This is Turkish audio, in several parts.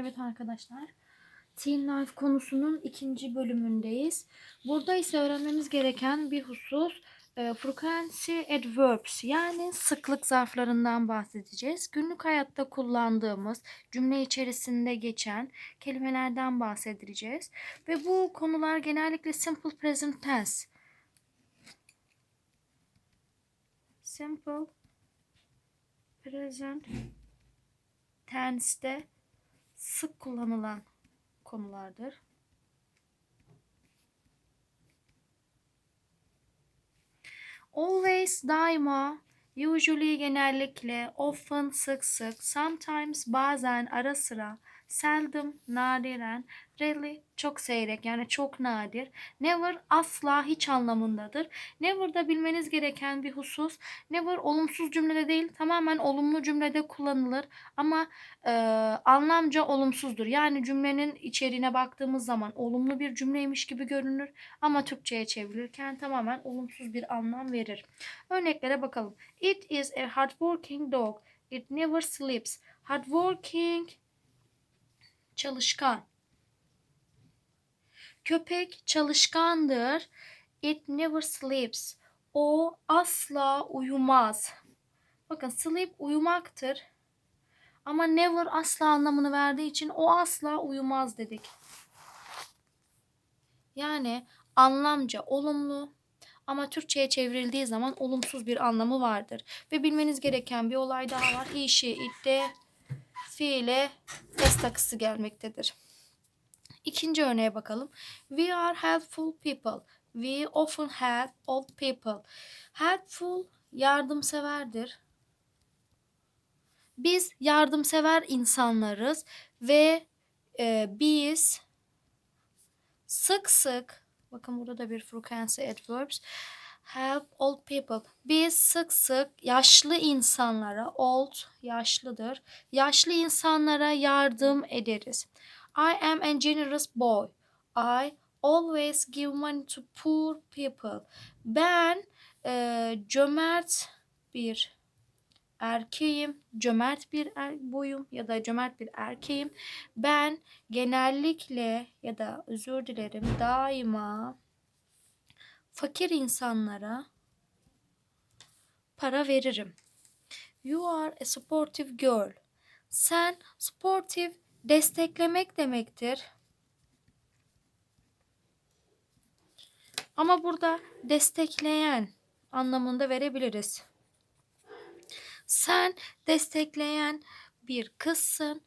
Evet arkadaşlar. Teen Life konusunun ikinci bölümündeyiz. Burada ise öğrenmemiz gereken bir husus e, frequency adverbs yani sıklık zarflarından bahsedeceğiz. Günlük hayatta kullandığımız cümle içerisinde geçen kelimelerden bahsedeceğiz. Ve bu konular genellikle simple present tense. Simple present tense'te sık kullanılan konulardır. Always, daima, usually genellikle, often sık sık, sometimes bazen ara sıra, seldom nadiren, rarely çok seyrek yani çok nadir, never asla hiç anlamındadır. Never'da bilmeniz gereken bir husus, never olumsuz cümlede değil tamamen olumlu cümlede kullanılır ama e, anlamca olumsuzdur. Yani cümlenin içeriğine baktığımız zaman olumlu bir cümleymiş gibi görünür ama Türkçe'ye çevrilirken tamamen olumsuz bir anlam verir. Örneklere bakalım. It is a hardworking dog. It never sleeps. Hardworking çalışkan. Köpek çalışkandır. It never sleeps. O asla uyumaz. Bakın sleep uyumaktır. Ama never asla anlamını verdiği için o asla uyumaz dedik. Yani anlamca olumlu ama Türkçe'ye çevrildiği zaman olumsuz bir anlamı vardır. Ve bilmeniz gereken bir olay daha var. İşi, itte, fiile s takısı gelmektedir. İkinci örneğe bakalım. We are helpful people. We often help old people. Helpful yardımseverdir. Biz yardımsever insanlarız ve e, biz sık sık bakın burada da bir frequency adverbs help old people. Biz sık sık yaşlı insanlara old yaşlıdır. Yaşlı insanlara yardım ederiz. I am a generous boy. I always give money to poor people. Ben e, cömert bir erkeğim, cömert bir er, boyum ya da cömert bir erkeğim. Ben genellikle ya da özür dilerim daima fakir insanlara para veririm. You are a supportive girl. Sen sportif desteklemek demektir. Ama burada destekleyen anlamında verebiliriz. Sen destekleyen bir kızsın.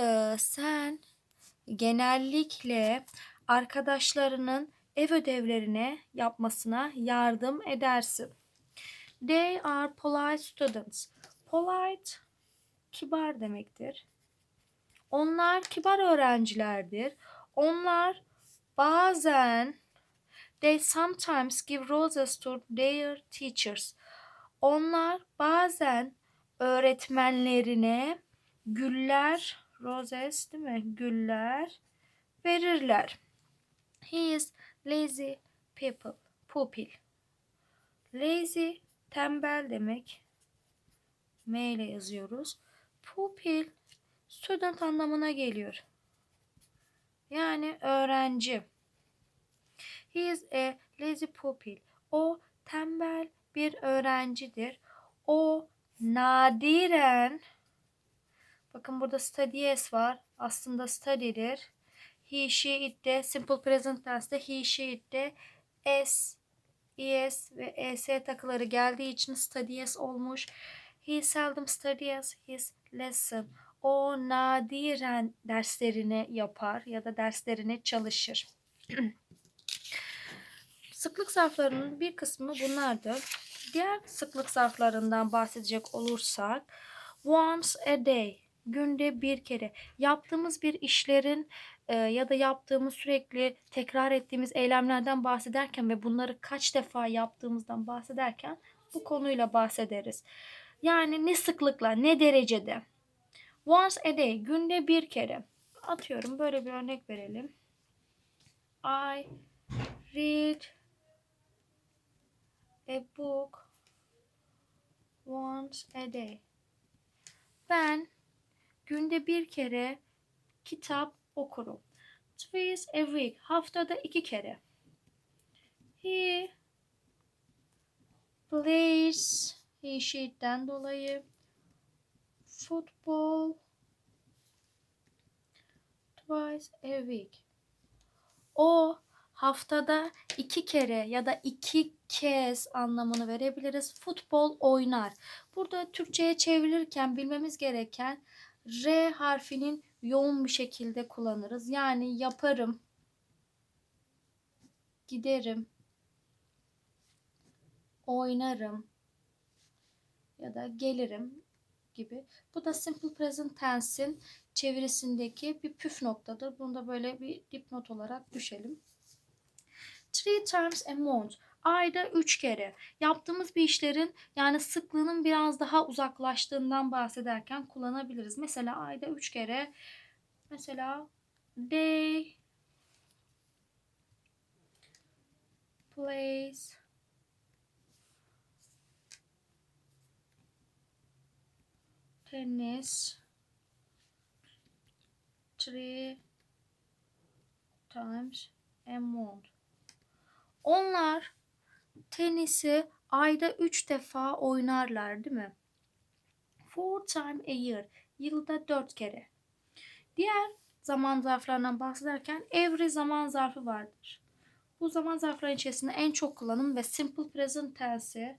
Ee, sen genellikle arkadaşlarının ev ödevlerine yapmasına yardım edersin. They are polite students. Polite kibar demektir. Onlar kibar öğrencilerdir. Onlar bazen they sometimes give roses to their teachers. Onlar bazen öğretmenlerine güller, roses değil mi? Güller verirler. He is lazy people, pupil. Lazy tembel demek. M ile yazıyoruz. Pupil student anlamına geliyor. Yani öğrenci. He is a lazy pupil. O tembel bir öğrencidir. O nadiren bakın burada studies var. Aslında study'dir. He, she, it de simple present tense'de he, she, it de s, es ve es takıları geldiği için studies olmuş. He seldom studies his lesson. O nadiren derslerini yapar ya da derslerine çalışır. sıklık zarflarının bir kısmı bunlardır. Diğer sıklık zarflarından bahsedecek olursak once a day günde bir kere yaptığımız bir işlerin e, ya da yaptığımız sürekli tekrar ettiğimiz eylemlerden bahsederken ve bunları kaç defa yaptığımızdan bahsederken bu konuyla bahsederiz. Yani ne sıklıkla, ne derecede. Once a day, günde bir kere. Atıyorum böyle bir örnek verelim. I read a book once a day. Ben günde bir kere kitap okurum. Twice a week. Haftada iki kere. He plays. He she'den dolayı. Football. Twice a week. O haftada iki kere ya da iki kez anlamını verebiliriz. Futbol oynar. Burada Türkçe'ye çevirirken bilmemiz gereken R harfinin yoğun bir şekilde kullanırız. Yani yaparım, giderim, oynarım ya da gelirim gibi. Bu da simple present tense'in çevirisindeki bir püf noktadır. Bunu da böyle bir dipnot olarak düşelim. Three times a month. Ayda üç kere. Yaptığımız bir işlerin yani sıklığının biraz daha uzaklaştığından bahsederken kullanabiliriz. Mesela ayda üç kere mesela day plays tennis three times a month. Onlar tenisi ayda 3 defa oynarlar değil mi? Four time a year. Yılda 4 kere. Diğer zaman zarflarından bahsederken every zaman zarfı vardır. Bu zaman zarfları içerisinde en çok kullanım ve simple present tense'i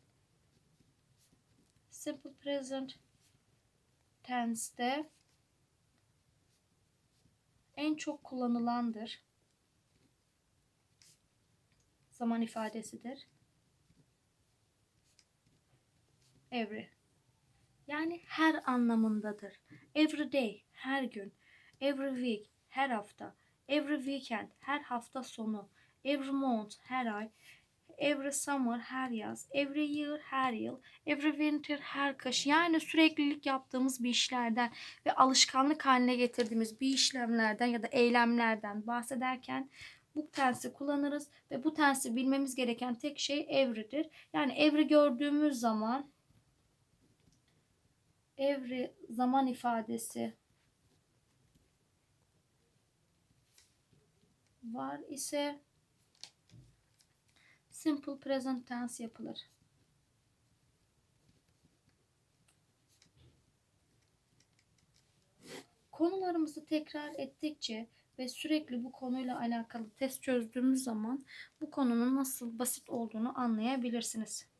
simple present tense'de en çok kullanılandır. Zaman ifadesidir. Every. Yani her anlamındadır. Every day, her gün. Every week, her hafta. Every weekend, her hafta sonu. Every month, her ay. Every summer, her yaz. Every year, her yıl. Every winter, her kış. Yani süreklilik yaptığımız bir işlerden ve alışkanlık haline getirdiğimiz bir işlemlerden ya da eylemlerden bahsederken bu tensi kullanırız ve bu tensi bilmemiz gereken tek şey every'dir. Yani every gördüğümüz zaman every zaman ifadesi var ise simple present tense yapılır. Konularımızı tekrar ettikçe ve sürekli bu konuyla alakalı test çözdüğümüz zaman bu konunun nasıl basit olduğunu anlayabilirsiniz.